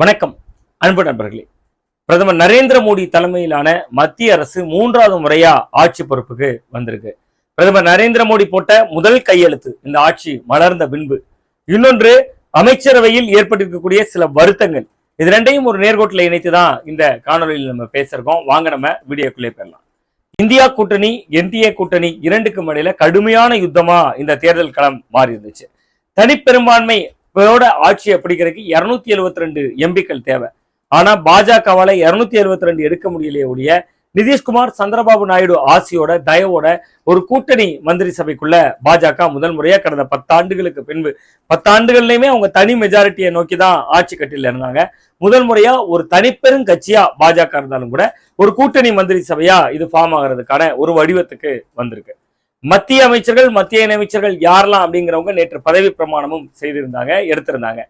வணக்கம் அன்பு நண்பர்களே. பிரதமர் நரேந்திர மோடி தலைமையிலான மத்திய அரசு மூன்றாவது முறையா ஆட்சி பொறுப்புக்கு வந்திருக்கு. பிரதமர் நரேந்திர மோடி போட்ட முதல் கையெழுத்து இந்த ஆட்சி மலர்ந்த பின்பு. இன்னொன்று அமைச்சரவையில் ஏற்பட்டிருக்கக்கூடிய சில வருத்தங்கள். இது ரெண்டையும் ஒரு நேர்கோட்டில் இணைத்து தான் இந்த காணொலியில் நம்ம பேசுறோம் வாங்க நம்ம வீடியோக்குள்ளே போயிடலாம். இந்தியா கூட்டணி என்டிஏ கூட்டணி இரண்டுக்கும் இடையில கடுமையான யுத்தமா இந்த தேர்தல் களம் மாறி இருந்துச்சு தனிப்பெரும்பான்மை இவரோட ஆட்சியை பிடிக்கிறதுக்கு இரநூத்தி எழுபத்தி ரெண்டு எம்பிக்கள் தேவை. ஆனா பாஜகவால இருநூத்தி எழுபத்தி ரெண்டு எடுக்க முடியலையே ஒழிய நிதிஷ்குமார் சந்திரபாபு நாயுடு ஆசியோட தயவோட ஒரு கூட்டணி மந்திரி சபைக்குள்ள பாஜக முதல் முறையா கடந்த பத்தாண்டுகளுக்கு பின்பு பத்தாண்டுகள்லயுமே அவங்க தனி மெஜாரிட்டியை நோக்கி தான் ஆட்சி கட்டில இருந்தாங்க. முதல் முறையா ஒரு தனிப்பெரும் கட்சியா பாஜக இருந்தாலும் கூட ஒரு கூட்டணி மந்திரி சபையா இது ஃபார்ம் ஆகிறதுக்கான ஒரு வடிவத்துக்கு வந்திருக்கு. மத்திய அமைச்சர்கள் மத்திய இணையமைச்சர்கள் யாரெல்லாம் அப்படிங்கிறவங்க நேற்று பதவி பிரமாணமும் செய்திருந்தாங்க எடுத்திருந்தாங்க.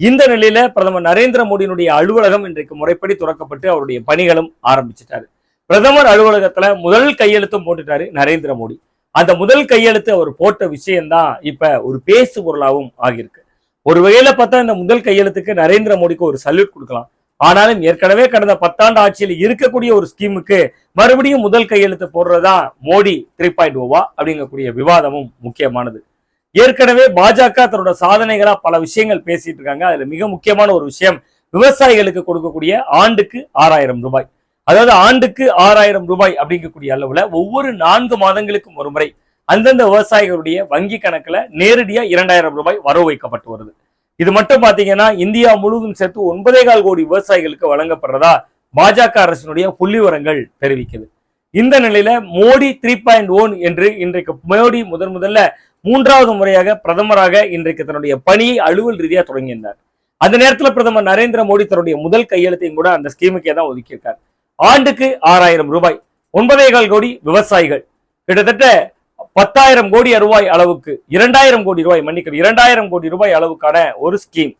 இந்த நிலையில பிரதமர் நரேந்திர மோடியினுடைய அலுவலகம் இன்றைக்கு முறைப்படி துறக்கப்பட்டு அவருடைய பணிகளும் ஆரம்பிச்சிட்டாரு. பிரதமர் அலுவலகத்துல முதல் கையெழுத்தும் போட்டுட்டாரு நரேந்திர மோடி. அந்த முதல் கையெழுத்து அவர் போட்ட விஷயம்தான் இப்ப ஒரு பேசு பொருளாவும் ஆகியிருக்கு. ஒரு வகையில பார்த்தா இந்த முதல் கையெழுத்துக்கு நரேந்திர மோடிக்கு ஒரு சல்யூட் கொடுக்கலாம். ஆனாலும் ஏற்கனவே கடந்த பத்தாண்டு ஆட்சியில் இருக்கக்கூடிய ஒரு ஸ்கீமுக்கு மறுபடியும் முதல் கையெழுத்து போடுறதா மோடி த்ரீ பாயிண்ட் ஓவா அப்படிங்கக்கூடிய விவாதமும் முக்கியமானது. ஏற்கனவே பாஜக தன்னோட சாதனைகளா பல விஷயங்கள் பேசிட்டு இருக்காங்க. அதுல மிக முக்கியமான ஒரு விஷயம் விவசாயிகளுக்கு கொடுக்கக்கூடிய ஆண்டுக்கு ஆறாயிரம் ரூபாய். அதாவது ஆண்டுக்கு ஆறாயிரம் ரூபாய் அப்படிங்கக்கூடிய அளவுல ஒவ்வொரு நான்கு மாதங்களுக்கும் ஒரு முறை அந்தந்த விவசாயிகளுடைய வங்கி கணக்குல நேரடியா இரண்டாயிரம் ரூபாய் வரவு வைக்கப்பட்டு வருது. இது மட்டும் பாத்தீங்கன்னா இந்தியா முழுவதும் சேர்த்து ஒன்பதே கால் கோடி விவசாயிகளுக்கு வழங்கப்படுறதா பாஜக அரசினுடைய புள்ளிவரங்கள் தெரிவிக்குது. இந்த நிலையில மோடி த்ரீ பாயிண்ட் ஒன் என்று இன்றைக்கு மோடி முதன் முதல்ல மூன்றாவது முறையாக பிரதமராக இன்றைக்கு தன்னுடைய பணியை அலுவல் ரீதியா தொடங்கியிருந்தார். அந்த நேரத்துல பிரதமர் நரேந்திர மோடி தன்னுடைய முதல் கையெழுத்தையும் கூட அந்த ஸ்கீமுக்கே தான் ஒதுக்கியிருக்கார். ஆண்டுக்கு ஆறாயிரம் ரூபாய் ஒன்பதே கால் கோடி விவசாயிகள். கிட்டத்தட்ட பத்தாயிரம் கோடி ரூபாய் அளவுக்கு இரண்டாயிரம் கோடி ரூபாய் மன்னிக்கணும் இரண்டாயிரம் கோடி ரூபாய் அளவுக்கான ஒரு ஸ்கீம்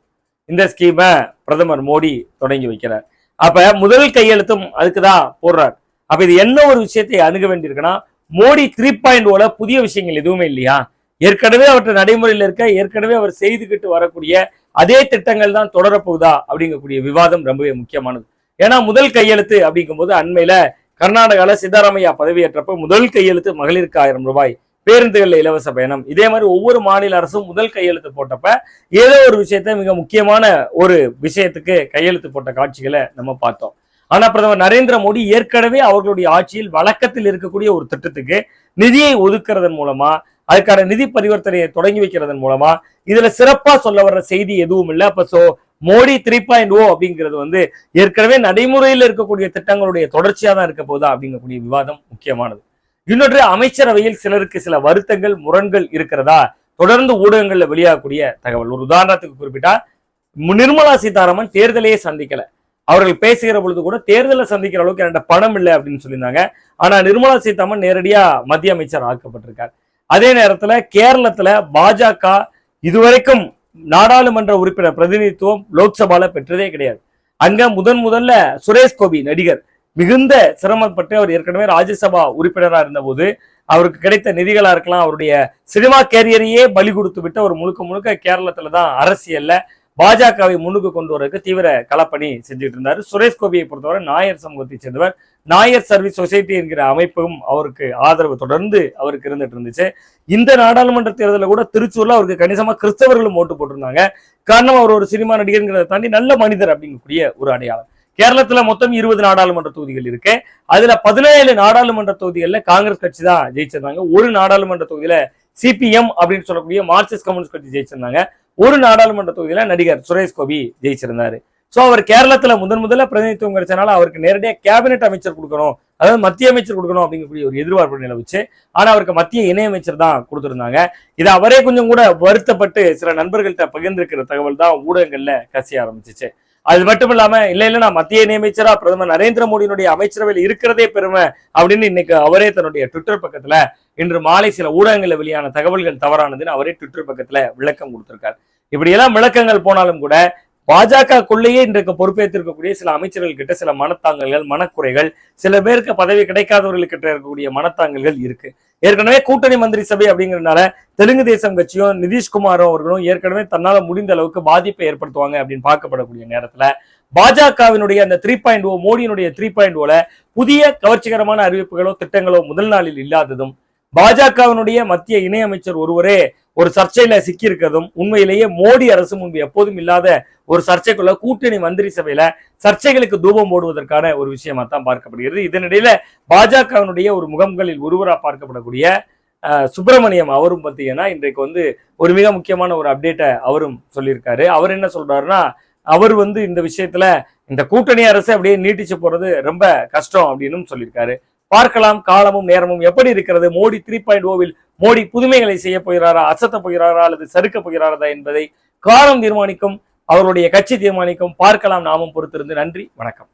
இந்த ஸ்கீமை பிரதமர் மோடி தொடங்கி வைக்கிறார். அப்ப முதல் கையெழுத்தும் அதுக்கு தான் போடுறார். அப்ப இது என்ன ஒரு விஷயத்தை அணுக வேண்டியிருக்குன்னா மோடி த்ரீ பாயிண்ட் ஓல புதிய விஷயங்கள் எதுவுமே இல்லையா? ஏற்கனவே அவற்றை நடைமுறையில் இருக்க ஏற்கனவே அவர் செய்துகிட்டு வரக்கூடிய அதே திட்டங்கள் தான் தொடரப்போகுதா அப்படிங்கக்கூடிய விவாதம் ரொம்பவே முக்கியமானது. ஏன்னா முதல் கையெழுத்து அப்படிங்கும்போது அண்மையில கர்நாடகால சித்தாராமையா பதவியேற்றப்ப முதல் கையெழுத்து மகளிருக்கு ஆயிரம் ரூபாய். பேருந்துகளில் இலவச பயணம். இதே மாதிரி ஒவ்வொரு மாநில அரசும் முதல் கையெழுத்து போட்டப்ப ஏதோ ஒரு விஷயத்த மிக முக்கியமான ஒரு விஷயத்துக்கு கையெழுத்து போட்ட காட்சிகளை நம்ம பார்த்தோம். ஆனா பிரதமர் நரேந்திர மோடி ஏற்கனவே அவர்களுடைய ஆட்சியில் வழக்கத்தில் இருக்கக்கூடிய ஒரு திட்டத்துக்கு நிதியை ஒதுக்குறதன் மூலமா அதுக்கான நிதி பரிவர்த்தனையை தொடங்கி வைக்கிறதன் மூலமா இதுல சிறப்பா சொல்ல வர்ற செய்தி எதுவும் இல்லை. அப்ப so Modi three point O அப்படிங்கிறது வந்து ஏற்கனவே நடைமுறையில் இருக்கக்கூடிய திட்டங்களுடைய தொடர்ச்சியா தான் இருக்க போதா அப்படிங்கக்கூடிய விவாதம் முக்கியமானது. இன்னொன்று அமைச்சரவையில் சிலருக்கு சில வருத்தங்கள் முரண்கள் இருக்கிறதா? தொடர்ந்து ஊடகங்கள்ல வெளியாகக்கூடிய தகவல். ஒரு உதாரணத்துக்கு குறிப்பிட்டா நிர்மலா சீதாராமன் தேர்தலையே சந்திக்கல. அவர்கள் பேசுகிற பொழுது கூட தேர்தலை சந்திக்கிற அளவுக்கு என்கிட்ட பணம் இல்லை அப்படின்னு சொல்லியிருந்தாங்க. ஆனா நிர்மலா சீதாராமன் நேரடியா மத்திய அமைச்சர் ஆக்கப்பட்டிருக்கார். அதே நேரத்துல கேரளத்துல பாஜக இதுவரைக்கும் நாடாளுமன்ற உறுப்பினர் பிரதிநிதித்துவம் லோக்சபால பெற்றதே கிடையாது. அங்க முதன் முதல்ல சுரேஷ் கோபி நடிகர். மிகுந்த சிரமப்பட்டு அவர் ஏற்கனவே ராஜ்யசபா உறுப்பினரா இருந்தபோது அவருக்கு கிடைத்த நிதிகளா இருக்கலாம் அவருடைய சினிமா கேரியரையே பலி கொடுத்து விட்டு அவர் முழுக்க முழுக்க கேரளத்துல தான் அரசியல்ல பாஜகவை முன்னுக்கு கொண்டு வரதுக்கு தீவிர களப்பணி செஞ்சுட்டு இருந்தாரு. சுரேஷ் கோபியை பொறுத்தவரை நாயர் சமூகத்தை சேர்ந்தவர். நாயர் சர்வீஸ் சொசைட்டி என்கிற அமைப்பும் அவருக்கு ஆதரவு தொடர்ந்து அவருக்கு இருந்துட்டு இருந்துச்சு. இந்த நாடாளுமன்ற தேர்தலில் கூட திருச்சூர்ல அவருக்கு கணிசமா கிறிஸ்தவர்களும் ஓட்டு போட்டிருந்தாங்க. காரணம் அவர் ஒரு சினிமா நடிகர்ங்கிறத தாண்டி நல்ல மனிதர் அப்படிங்கக்கூடிய ஒரு அடையாளம். கேரளத்துல மொத்தம் இருபது நாடாளுமன்ற தொகுதிகள் இருக்கு. அதுல பதினேழு நாடாளுமன்ற தொகுதிகள்ல காங்கிரஸ் கட்சி தான் ஜெயிச்சிருந்தாங்க. ஒரு நாடாளுமன்ற தொகுதியில சிபிஎம் அப்படின்னு சொல்லக்கூடிய மார்க்சிஸ்ட் கம்யூனிஸ்ட் கட்சி ஜெயிச்சிருந்தாங்க. ஒரு நாடாளுமன்ற தொகுதியில நடிகர் சுரேஷ் கோபி ஜெயிச்சிருந்தாரு. ஸோ அவர் கேரளத்துல முதன் முதல்ல பிரதிநிதித்துவம் கிடைச்சனால அவருக்கு நேரடியாக கேபினெட் அமைச்சர் கொடுக்கணும். அதாவது மத்திய அமைச்சர் கொடுக்கணும் அப்படிங்கக்கூடிய ஒரு எதிர்பார்ப்பு நிலவுச்சு. ஆனா அவருக்கு மத்திய இணையமைச்சர் தான் கொடுத்திருந்தாங்க. இது அவரே கொஞ்சம் கூட வருத்தப்பட்டு சில நண்பர்கள்ட்ட பகிர்ந்திருக்கிற தகவல் தான் ஊடகங்கள்ல கசிய ஆரம்பிச்சிச்சு. அது மட்டும் இல்லாம இல்ல இல்ல நான் மத்திய இணையமைச்சரா பிரதமர் நரேந்திர மோடியினுடைய அமைச்சரவையில் இருக்கிறதே பெருமை அப்படின்னு இன்னைக்கு அவரே தன்னுடைய ட்விட்டர் பக்கத்துல இன்று மாலை சில ஊடகங்களில் வெளியான தகவல்கள் தவறானதுன்னு அவரே ட்விட்டர் பக்கத்துல விளக்கம் கொடுத்திருக்காரு. இப்படியெல்லாம் விளக்கங்கள் போனாலும் கூட பாஜகக்குள்ளேயே இன்றைக்கு பொறுப்பேற்றிருக்கக்கூடிய சில அமைச்சர்கள் கிட்ட சில மனத்தாங்கல்கள் மனக்குறைகள் சில பேருக்கு பதவி கிடைக்காதவர்கள் கிட்ட இருக்கக்கூடிய மனத்தாங்கல்கள் இருக்கு. ஏற்கனவே கூட்டணி மந்திரி சபை அப்படிங்கறதுனால தெலுங்கு தேசம் கட்சியும் நிதிஷ்குமாரும் அவர்களும் ஏற்கனவே தன்னால முடிந்த அளவுக்கு பாதிப்பை ஏற்படுத்துவாங்க அப்படின்னு பார்க்கப்படக்கூடிய நேரத்துல பாஜகவினுடைய அந்த த்ரீ பாயிண்ட் ஓ மோடியினுடைய த்ரீ பாயிண்ட் ஓல புதிய கவர்ச்சிகரமான அறிவிப்புகளோ திட்டங்களோ முதல் நாளில் இல்லாததும் பாஜகவினுடைய மத்திய இணையமைச்சர் ஒருவரே ஒரு சர்ச்சையில சிக்கி இருக்கிறதும் உண்மையிலேயே மோடி அரசு முன்பு எப்போதும் இல்லாத ஒரு சர்ச்சைக்குள்ள கூட்டணி மந்திரி சபையில சர்ச்சைகளுக்கு தூபம் போடுவதற்கான ஒரு விஷயமா தான் பார்க்கப்படுகிறது. இதனிடையில பாஜகவினுடைய ஒரு முகம்களில் ஒருவராக பார்க்கப்படக்கூடிய சுப்பிரமணியம் அவரும் பார்த்தீங்கன்னா இன்றைக்கு வந்து ஒரு மிக முக்கியமான ஒரு அப்டேட்டை அவரும் சொல்லியிருக்காரு. அவர் என்ன சொல்றாருன்னா அவர் வந்து இந்த விஷயத்துல இந்த கூட்டணி அரசு அப்படியே நீட்டிச்சு போறது ரொம்ப கஷ்டம் அப்படின்னு சொல்லியிருக்காரு. பார்க்கலாம் காலமும் நேரமும் எப்படி இருக்கிறது? மோடி த்ரீ பாயிண்ட் ஓவில் மோடி புதுமைகளை செய்ய போகிறாரா? அசத்த போகிறாரா? அல்லது சறுக்க போகிறாரா என்பதை காலம் தீர்மானிக்கும் அவருடைய கட்சி தீர்மானிக்கும் பார்க்கலாம். நாமும் பொறுத்திருந்து நன்றி வணக்கம்.